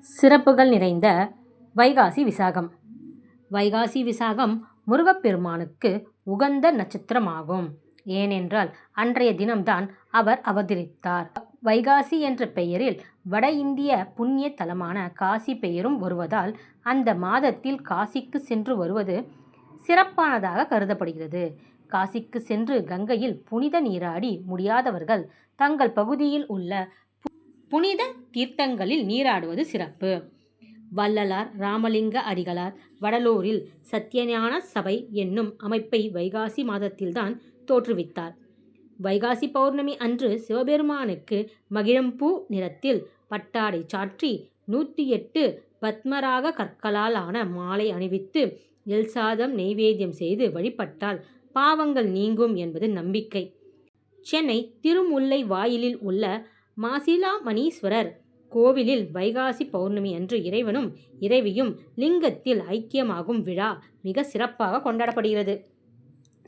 சிறப்புகள் நிறைந்த வைகாசி விசாகம். வைகாசி விசாகம் முருகப்பெருமானுக்கு உகந்த நட்சத்திரமாகும். ஏனென்றால் அன்றைய தினம்தான் அவர் அவதரித்தார். வைகாசி என்ற பெயரில் வட இந்திய புண்ணிய தலமான காசி பெயரும் வருவதால் அந்த மாதத்தில் காசிக்கு சென்று வருவது சிறப்பானதாக கருதப்படுகிறது. காசிக்கு சென்று கங்கையில் புனித நீராடி முடியாதவர்கள் தங்கள் பகுதியில் உள்ள புனித தீர்த்தங்களில் நீராடுவது சிறப்பு. வள்ளலார் ராமலிங்க அடிகளார் வடலூரில் சத்யஞான சபை என்னும் அமைப்பை வைகாசி மாதத்தில்தான் தோற்றுவித்தார். வைகாசி பௌர்ணமி அன்று சிவபெருமானுக்கு மகிழம்பூ நிறத்தில் பட்டாடை சாற்றி நூற்றி எட்டு பத்மராக கற்களால் ஆன மாலை அணிவித்து எல் சாதம் நெய்வேத்தியம் செய்து வழிபட்டால் பாவங்கள் நீங்கும் என்பது நம்பிக்கை. சென்னை திருமுல்லை வாயிலில் உள்ள மாசிலா மணீஸ்வரர் கோவிலில் வைகாசி பௌர்ணமி அன்று இறைவனும் இறைவியும் லிங்கத்தில் ஐக்கியமாகும் விழா மிக சிறப்பாக கொண்டாடப்படுகிறது.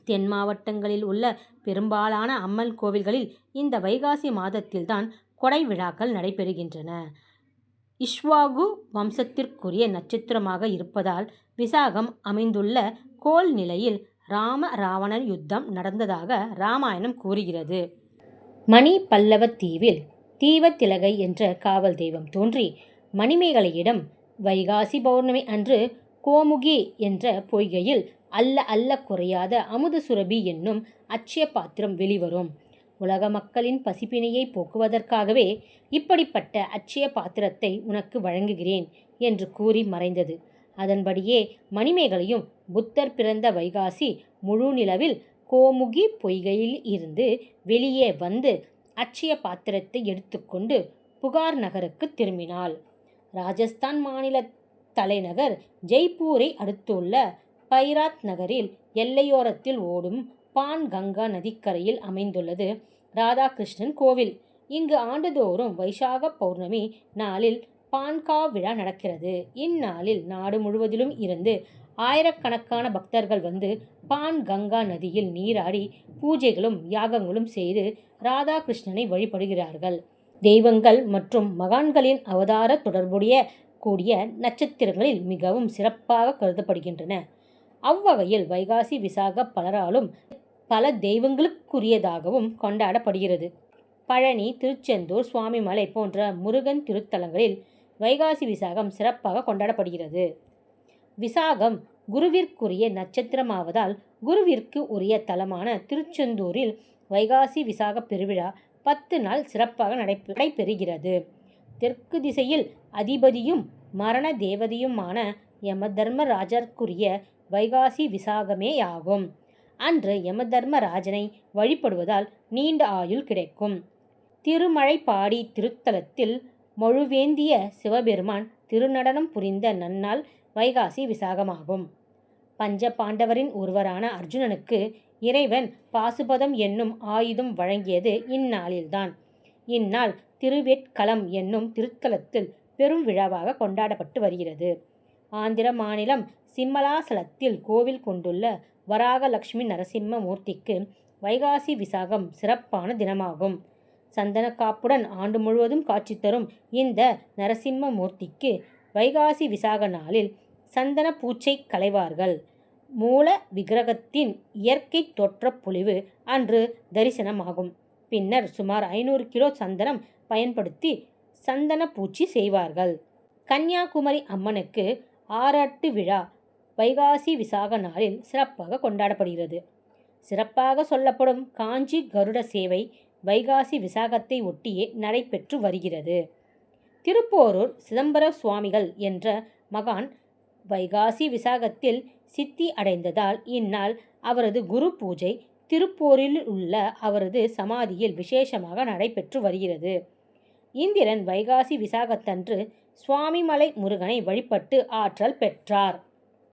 தென் மாவட்டங்களில் உள்ள பெரும்பாலான அம்மன் கோவில்களில் இந்த வைகாசி மாதத்தில்தான் கொடை விழாக்கள் நடைபெறுகின்றன. இஷ்வாகு வம்சத்திற்குரிய நட்சத்திரமாக இருப்பதால் விசாகம் அமைந்துள்ள கோல் நிலையில் ராம ராவணன் யுத்தம் நடந்ததாக ராமாயணம் கூறுகிறது. மணி பல்லவ தீவில் தீவத்திலகை என்ற காவல் தெய்வம் தோன்றி மணிமேகலையிடம் வைகாசி பௌர்ணமி அன்று கோமுகி என்ற பொய்கையில் அல்ல அல்ல குறையாத அமுத சுரபி என்னும் அட்சய பாத்திரம் வெளிவரும். உலக மக்களின் பசிப்பினையை போக்குவதற்காகவே இப்படிப்பட்ட அட்சய பாத்திரத்தை உனக்கு வழங்குகிறேன் என்று கூறி மறைந்தது. அதன்படியே மணிமேகலையும் புத்தர் பிறந்த வைகாசி முழு நிலவில் கோமுகி பொய்கையில் இருந்து வெளியே வந்து அச்சிய பாத்திரத்தை எடுத்துக்கொண்டு புகார் நகருக்கு திரும்பினாள். ராஜஸ்தான் மாநில தலைநகர் ஜெய்ப்பூரை அடுத்துள்ள பைராத் நகரில் எல்லையோரத்தில் ஓடும் பான் கங்கா நதிக்கரையில் அமைந்துள்ளது ராதாகிருஷ்ணன் கோவில். இங்கு ஆண்டுதோறும் வைசாக பௌர்ணமி நாளில் பான்கா விழா நடக்கிறது. இந்நாளில் நாடு முழுவதிலும் இருந்து ஆயிரக்கணக்கான பக்தர்கள் வந்து பான் கங்கா நதியில் நீராடி பூஜைகளும் யாகங்களும் செய்து ராதாகிருஷ்ணனை வழிபடுகிறார்கள். தெய்வங்கள் மற்றும் மகான்களின் அவதார தொடர்புடைய கூடிய நட்சத்திரங்களில் மிகவும் சிறப்பாக கருதப்படுகின்றன. அவ்வகையில் வைகாசி விசாக பலராலும் பல தெய்வங்களுக்குரியதாகவும் கொண்டாடப்படுகிறது. பழனி திருச்செந்தூர் சுவாமிமலை போன்ற முருகன் திருத்தலங்களில் வைகாசி விசாகம் சிறப்பாக கொண்டாடப்படுகிறது. விசாகம் குருவிற்குரிய நட்சத்திரமாவதால் குருவிற்கு உரிய தலமான திருச்செந்தூரில் வைகாசி விசாக பெருவிழா பத்து நாள் சிறப்பாக நடைபெறுகிறது. தெற்கு திசையில் அதிபதியும் மரண தேவதையுமான யமதர்மராஜர்க்குரிய வைகாசி விசாகமேயாகும். அன்று யமதர்மராஜனை வழிபடுவதால் நீண்ட ஆயுள் கிடைக்கும். திருமழைப்பாடி திருத்தலத்தில் மொழுவேந்திய சிவபெருமான் திருநடனம் புரிந்த நன்னாள் வைகாசி விசாகமாகும். பஞ்ச பாண்டவரின் ஒருவரான அர்ஜுனனுக்கு இறைவன் பாசுபதம் என்னும் ஆயுதம் வழங்கியது இந்நாளில்தான். இந்நாள் திருவேட்களம் என்னும் திருத்தலத்தில் பெரும் விழாவாக கொண்டாடப்பட்டு வருகிறது. ஆந்திர மாநிலம் சிம்மலாசலத்தில் கோவில் கொண்டுள்ள வராகலட்சுமி நரசிம்ம மூர்த்திக்கு வைகாசி விசாகம் சிறப்பான தினமாகும். சந்தன காப்புடன் ஆண்டு முழுவதும் காட்சி தரும் இந்த நரசிம்ம மூர்த்திக்கு வைகாசி விசாக நாளில் சந்தன பூச்சை களைவார்கள். மூல விக்கிரகத்தின் இயற்கை தோற்றப் பொலிவு அன்று தரிசனமாகும். பின்னர் சுமார் ஐநூறு கிலோ சந்தனம் பயன்படுத்தி சந்தன பூச்சி செய்வார்கள். கன்னியாகுமரி அம்மனுக்கு ஆராட்டு விழா வைகாசி விசாக நாளில் சிறப்பாக கொண்டாடப்படுகிறது. சிறப்பாக சொல்லப்படும் காஞ்சி கருட சேவை வைகாசி விசாகத்தை ஒட்டியே நடைபெற்று வருகிறது. திருப்போரூர் சிதம்பர சுவாமிகள் என்ற மகான் வைகாசி விசாகத்தில் சித்தி அடைந்ததால் இந்நாள் அவரது குரு பூஜை திருப்போரில் உள்ள அவரது சமாதியில் விசேஷமாக நடைபெற்று வருகிறது. இந்திரன் வைகாசி விசாகத்தன்று சுவாமிமலை முருகனை வழிபட்டு ஆற்றல் பெற்றார்.